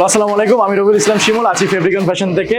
Hello, আসসালামু আলাইকুম, আমি রবিউল ইসলাম শিমুল, আছি ফেব্রিকন ফ্যাশন থেকে।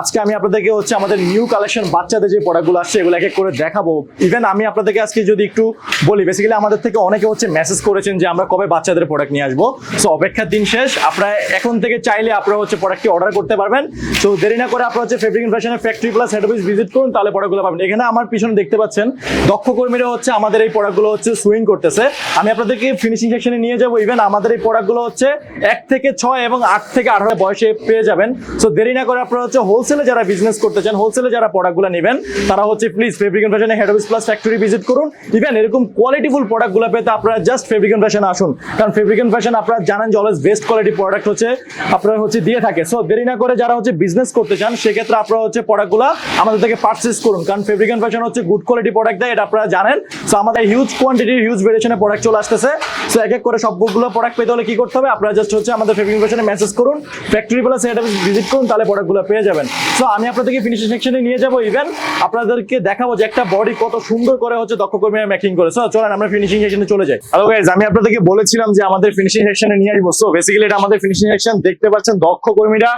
আজকে আমি আপনাদেরকে হচ্ছে আমাদের নিউ কালেকশন বাচ্চাদের যে প্রোডাক্টগুলো আসছে, এগুলো এক এক করে দেখাবো। ইভেন আমি আপনাদেরকে আজকে যদি একটু বলি বেসিক্যালি আমাদের থেকে অনেকে হচ্ছে মেসেজ করেছেন যে আমরা কবে বাচ্চাদের প্রোডাক্ট নিয়ে আসব। সো অপেক্ষার দিন শেষ। আপনারা এখন থেকে চাইলে আপনারা হচ্ছে প্রোডাক্টটি অর্ডার করতে পারবেন। সো দেরি না করে আপনারা হচ্ছে ফেব্রিকন ফ্যাশনের factory plus head office visit করুন, তাহলে প্রোডাক্টগুলো পাবেন। এখানে আমার পিছনে দেখতে পাচ্ছেন, দক্ষ কর্মীরা হচ্ছে আমাদের এই প্রোডাক্টগুলো হচ্ছে সুইং করতেছে। আমি আপনাদেরকে ফিনিশিং সেকশনে নিয়ে যাব। ইভেন আমাদের এই প্রোডাক্টগুলো হচ্ছে এক থেকে ছয় এবং আট থেকে আঠারো বয়সে পেয়ে যাবেন। সো দেরি না করে আপনারা হচ্ছে হোলসেলে যারা বিজনেস করতে চান হোলসেলে যারা প্রোডাক্টগুলো নেবেন, তারা হচ্ছে প্লিজ ফেব্রিকন ফ্যাশনে head office plus factory visit করুন। ইভেন এরকম কোয়ালিটিফুল প্রোডাক্টগুলো পেতে আপনারা জাস্ট ফেব্রিকন ফ্যাশন আসুন। কারণ ফেব্রিকন ফ্যাশন আপনারা জানেন যে অলওয়েজ বেস্ট কোয়ালিটি প্রোডাক্ট হচ্ছে, আপনারা হচ্ছে দিয়ে থাকে। সো দেরি না করে যারা হচ্ছে বিজনেস করতে চান, সেক্ষেত্রে আপনারা হচ্ছে প্রোডাক্টগুলো আমাদের থেকে পারচেস করুন। কারণ ফেব্রিকন ফ্যাশন হচ্ছে গুড কোয়ালিটি প্রোডাক্ট দেয়, এটা আপনারা জানেন। সো আমাদের হিউজ কোয়ান্টিটির হিউজ ভেরিয়েশনের প্রোডাক্ট চলে আসতেছে। সো এক এক করে সবগুলো প্রোডাক্ট পেতে হলে কি করতে হবে? আপনারা জাস্ট হচ্ছে আমাদের ফেব্রিকন ফ্যাশনে মেসেজ করুন ফ্যাক্টরি প্লাস এটা ভিজিট করুন, তাহলে প্রোডাক্টগুলো পেয়ে যাবেন। সো আমি আপনাদেরকে ফিনিশিং সেকশনে নিয়ে যাব ইভেন আপনাদেরকে দেখাবো যে একটা বডি কত সুন্দর করে হচ্ছে দক্ষ কর্মীরা মেকিং করে। সো চলেন আমরা ফিনিশিং সেকশনে চলে যাই। হ্যালো গাইজ আমি আপনাদেরকে বলেছিলাম যে আমাদের ফিনিশিং সেকশনে নিয়ে আসব। সো বেসিক্যালি এটা আমাদের ফিনিশিং সেকশন দেখতে পাচ্ছেন দক্ষ কর্মীরা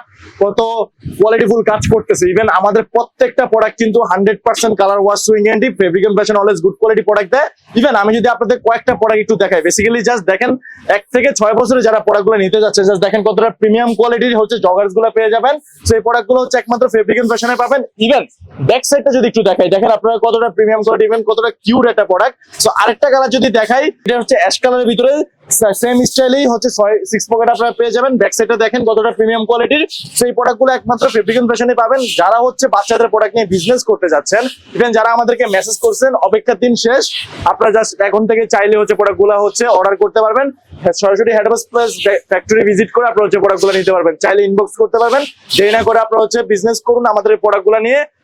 কত কোয়ালিটিফুল কাজ করতেছে। ইভেন আমাদের প্রত্যেকটা প্রোডাক্ট কিন্তু hundred percent colour wash sewing guarantee Fabricon fashion always good quality product দেয়। ইভেন আমি যদি আপনাদের কয়েকটা প্রোডাক্ট একটু দেখাই। বেসিক্যালি জাস্ট দেখেন, এক থেকে ছয় বছরে যারা প্রোডাক্টগুলো নিতে যাচ্ছে জাস্ট দেখেন কতটা প্রিমিয়াম কোয়ালিটির হচ্ছে জগার্সগুলো পেয়ে যাবেন। সেই প্রোডাক্টগুলো হচ্ছে একমাত্র ফেব্রিক ফ্যাশনে পাবেন। ইভেন ব্যাক সাইডটা যদি একটু দেখাই, দেখেন আপনারা কতটা প্রিমিয়াম কোয়ালিটি ইভেন কতটা কিউট একটা প্রোডাক্ট সো আরেকটা কালার যদি দেখাই, এটা হচ্ছে অ্যাশ কালারের ভিতরে সেম স্টাইলেই হচ্ছে সিক্স পকেট আপনারা পেয়ে যাবেন। ব্যাক সাইডটা দেখেন কতটা প্রিমিয়াম কোয়ালিটির সেই প্রোডাক্টগুলো একমাত্র ফেব্রিকন ফ্যাশনে পাবেন। যারা হচ্ছে বাচ্চাদের প্রোডাক্ট নিয়ে বিজনেস করতে যাচ্ছেন ইভেন যারা আমাদেরকে মেসেজ করছেন, অপেক্ষার দিন শেষ, আপনারা জাস্ট এখন থেকে চাইলে হচ্ছে প্রোডাক্টগুলো হচ্ছে অর্ডার করতে পারবেন। সরাসরি হেড প্লাস ফ্যাক্টরি ভিজিট করে আপনারা হচ্ছে প্রোডাক্টগুলো নিতে পারবেন। চাইলে ইনবক্স করতে পারবেন। দেরি না করে আপনারা হচ্ছে বিজনেস করুন আমাদের প্রোডাক্টগুলো নিয়ে।